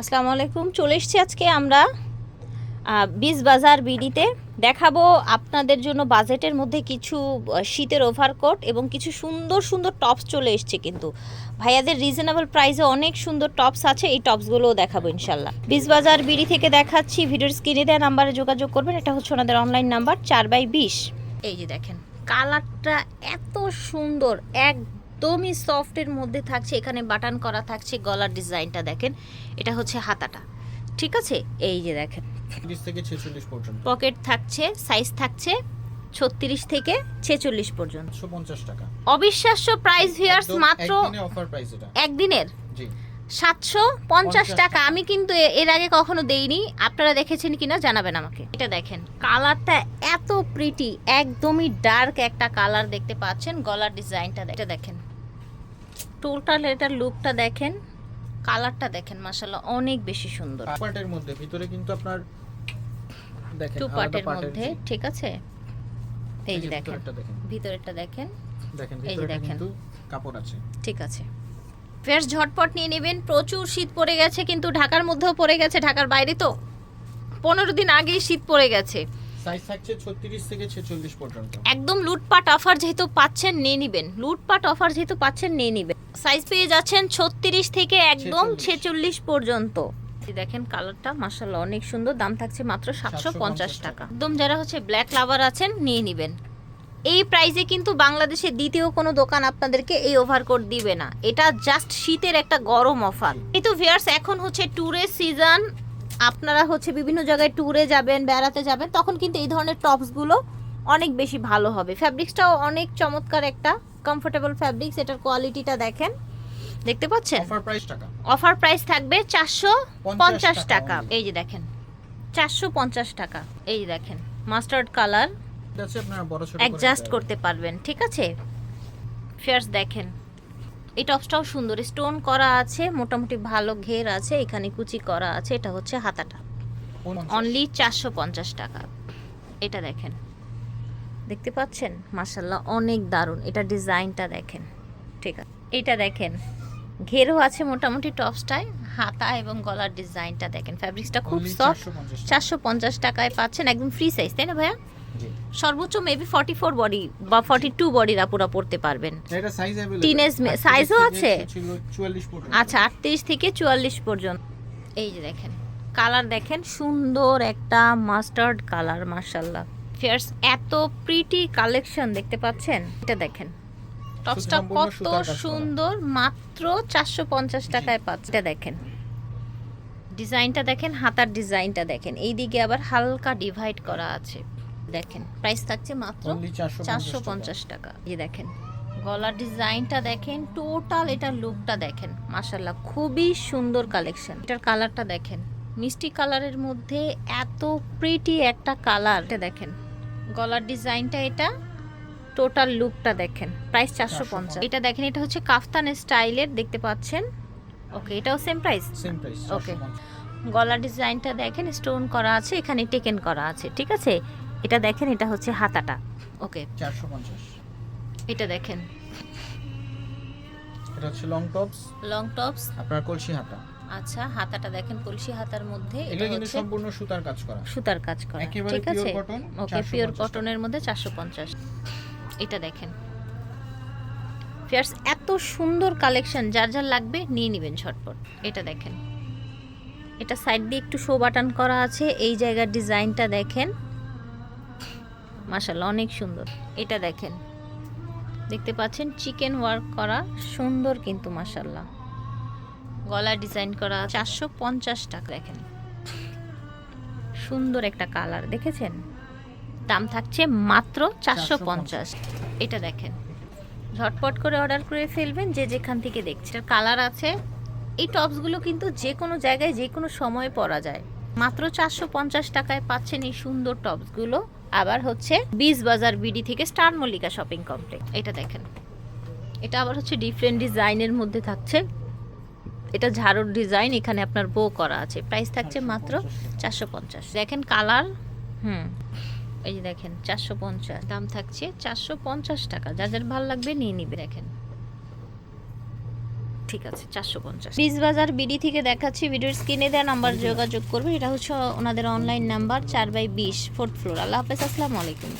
আসসালামু আলাইকুম, চলে এসেছি আজকে আমরা বিজ বাজার বিডিতে। দেখাবো আপনাদের জন্য বাজেটের মধ্যে কিছু শীতের ওভারকোট এবং কিছু সুন্দর সুন্দর টপস চলে এসছে কিন্তু। ভাইয়াদের রিজনেবল প্রাইসে অনেক সুন্দর টপস আছে, এই টপসগুলোও দেখাবো ইনশাল্লাহ বিজ বাজার বিডি থেকে দেখাচ্ছি, ভিডিওর স্ক্রিনে দেওয়া নাম্বারে যোগাযোগ করবেন, এটা হচ্ছে ওনাদের অনলাইন নাম্বার চার বাই বিশ। এই যে দেখেন, কালারটা এত সুন্দর একদমই সফটের মধ্যে থাকছে এখানে বাটন করা থাকছে গলার ডিজাইনটা দেখেন এটা হচ্ছে হাতাটা ঠিক আছে? এই যে দেখেন। পকেট থাকছে সাইজ থাকছে ছত্রিশ থেকে ছেচল্লিশ পর্যন্ত। টাকা। অবিশ্বাস্য প্রাইস ভিয়ার্স মাত্র একদিনের? সাতশো পঞ্চাশ টাকা। আমি কিন্তু এর আগে কখনো দেইনি। আপনারা দেখেছেন কিনা জানাবেন আমাকে। এটা দেখেন কালারটা এত প্রিটি একদমই ডার্ক একটা কালার দেখতে পাচ্ছেন গলার ডিজাইনটা এটা দেখেন। টোটাল এটার লুকটা দেখেন কালারটা দেখেন মাসাল্লাহ অনেক বেশি সুন্দর। পার্টের মধ্যে ভিতরে কিন্তু আপনার দেখেন টু পার্টের মধ্যে ঠিক আছে? এই যে দেখেন ভিতরেরটা দেখেন। দেখেন ভিতরে। কিন্তু কাপড় আছে। ঠিক আছে। ফের ঝটপট নিয়ে নেবেন প্রচুর শীত পড়ে গেছে কিন্তু ঢাকার মধ্যেও পড়ে গেছে ঢাকার বাইরে তো। পনেরো দিন আগেই শীত পড়ে গেছে। সাইজ থাকছে ছত্রিশ থেকে ছেচল্লিশ পর্যন্ত। একদম লুটপাট অফার যেহেতু পাচ্ছেন নিয়ে নিবেন। লুটপাট অফার যেহেতু পাচ্ছেন নিয়ে নিবেন। সাইজ পেয়ে যাচ্ছেন ছত্রিশ থেকে একদম 46 ছেচল্লিশ পর্যন্ত। দেখেন কালারটা মাসাল্লাহ অনেক সুন্দর। দাম থাকছে মাত্র সাতশো পঞ্চাশ 750 টাকা। একদম যারা হচ্ছে ব্ল্যাক লাভার আছেন নিয়ে নিবেন। এই প্রাইসে কিন্তু বাংলাদেশে দ্বিতীয় কোনো দোকান আপনাদেরকে এই ওভারকোট দিবে না। এটা জাস্ট শীতের একটা গরম অফার কিন্তু ভিয়ার্স এখন হচ্ছে ট্যুরের সিজন আপনারা হচ্ছে বিভিন্ন জায়গায় ট্যুরে যাবেন বেড়াতে যাবেন তখন কিন্তু এই ধরনের টপসগুলো অনেক বেশি ভালো হবে। ফ্যাব্রিক্সটাও অনেক চমৎকার একটা কমফোর্টেবল ফ্যাব্রিক্স এটার কোয়ালিটিটা দেখেন। দেখতে পাচ্ছেন? অফার প্রাইস টাকা। অফার প্রাইস থাকবে চারশো পঞ্চাশ টাকা। এই যে দেখেন চারশো পঞ্চাশ টাকা। এই যে দেখেন মাস্টার্ড কালার অ্যাডজাস্ট করতে পারবেন ঠিক আছে? ফেয়ার্স দেখেন এই টপসটাও সুন্দর। স্টোন করা আছে মোটামুটি ভালো ঘের আছে এখানে কুচি করা আছে এটা হচ্ছে হাতাটা। অনলি চারশো পঞ্চাশ টাকা। এটা দেখেন। দেখতে পাচ্ছেন? মাসাল্লাহ অনেক দারুণ। এটা ডিজাইনটা দেখেন। ঠিক আছে। এটা দেখেন। ঘেরও আছে মোটামুটি টপসটায়। হাতা এবং গলার ডিজাইনটা দেখেন। ফ্যাব্রিক্সটা খুব সফট চারশো পঞ্চাশ টাকায় পাচ্ছেন। একদম ফ্রি সাইজ তাই না ভাইয়া? সর্বোচ্চ মেবি ফর্টি ফোর বডি বা ফর্টি টু বডির আপুরা পড়তে পারবেন এটা size available Teenage me- size ও আছে? 44 পর্যন্ত আচ্ছা আটত্রিশ থেকে চুয়াল্লিশ পর্যন্ত এই যে দেখেন কালার দেখেন সুন্দর একটা মাস্টার্ড কালার মার্শাল্লাহ ফিয়ার্স এত প্রিটি কালেকশন দেখতে পাচ্ছেন এটা দেখেন টপসটা সম্পূর্ণ কত সুতার কাজ করা। সুন্দর মাত্র চারশো পঞ্চাশ টাকায় পাচ্ছে এটা দেখেন ডিজাইনটা দেখেন হাতার ডিজাইনটা দেখেন এই দিকে আবার হালকা ডিভাইড করা আছে দেখেন প্রাইস থাকছে মাত্র চারশো পঞ্চাশ টাকা। এই দেখেন গলার ডিজাইনটা দেখেন টোটাল এটার লুকটা দেখেন মাশাল্লাহ খুবই সুন্দর কালেকশন এটার কালারটা দেখেন মিষ্টি কালারের মধ্যে এত প্রিটি একটা কালার এটা দেখেন গলার ডিজাইনটা এটা টোটাল লুকটা দেখেন প্রাইস চারশো পঞ্চাশ। এটা দেখেন এটা হচ্ছে কাফতান স্টাইলের দেখতে পাচ্ছেন? ওকে এটাও same price same price Okay. গলার ডিজাইনটা দেখেন স্টোন করা আছে এখানে টেকেন করা আছে ঠিক আছে? এটা দেখেন এটা হচ্ছে হাতাটা। ওকে। 450 এটা দেখেন। এটা হচ্ছে লং টপস লং টপস আপনার কলসি হাতা। আচ্ছা হাতাটা দেখেন কলসি হাতার মধ্যে। এটা এটা কিন্তু সম্পূর্ণ সুতার কাজ করা। সুতার কাজ করা। ঠিক আছে? Okay 450 pure. কটনের মধ্যে চারশো পঞ্চাশ। এটা দেখেন। ফিয়ার্স এত সুন্দর কালেকশন যার যার লাগবে নিয়ে নেবেন ঝটপট। এটা দেখেন। এটা সাইড দিয়ে একটু শো বাটন করা আছে। এই জায়গার ডিজাইনটা দেখেন। মাশাল্লাহ অনেক সুন্দর। এটা দেখেন। দেখতে পাচ্ছেন, চিকেন ওয়ার্ক করা, সুন্দর কিন্তু মাশাল্লাহ গলা ডিজাইন করা চারশো পঞ্চাশ টাকা, দেখেন। সুন্দর একটা কালার, দেখেছেন? দাম থাকছে মাত্র চারশো পঞ্চাশ। এটা দেখেন। ঝটপট করে অর্ডার করে ফেলবেন, যে যেখান থেকে দেখছেন। কালার আছে। এই টপসগুলো কিন্তু যে কোনো জায়গায়, যে কোনো সময় পরা যায়। মাত্র চারশো পঞ্চাশ টাকায় পাচ্ছেন এই সুন্দর টপসগুলো। আবার হচ্ছে বিজ বাজার বিডি থেকে স্টার মল্লিকা শপিং কমপ্লেক্স। এটা দেখেন। এটা আবার হচ্ছে ডিফারেন্ট ডিজাইনের মধ্যে থাকছে। এটা ঝাড়ুর ডিজাইন, এখানে আপনার বো করা আছে। প্রাইস থাকছে মাত্র চারশো পঞ্চাশ। দেখেন কালার হুম। এই যে দেখেন, চারশো পঞ্চাশ। দাম থাকছে চারশো পঞ্চাশ টাকা। যাদের ভালো লাগবে নিয়ে নিবে, দেখেন। ঠিক আছে, চারশো পঞ্চাশ। বিশ বাজার বিডি থেকে দেখাচ্ছি, ভিডিওর স্ক্রিনে দেওয়া নাম্বার যোগাযোগ করবে এটা হচ্ছে ওনাদের অনলাইন নাম্বার চার বাই বিশ, ফোর্থ ফ্লোর। আল্লাহ হাফেজ, আসসালামু আলাইকুম।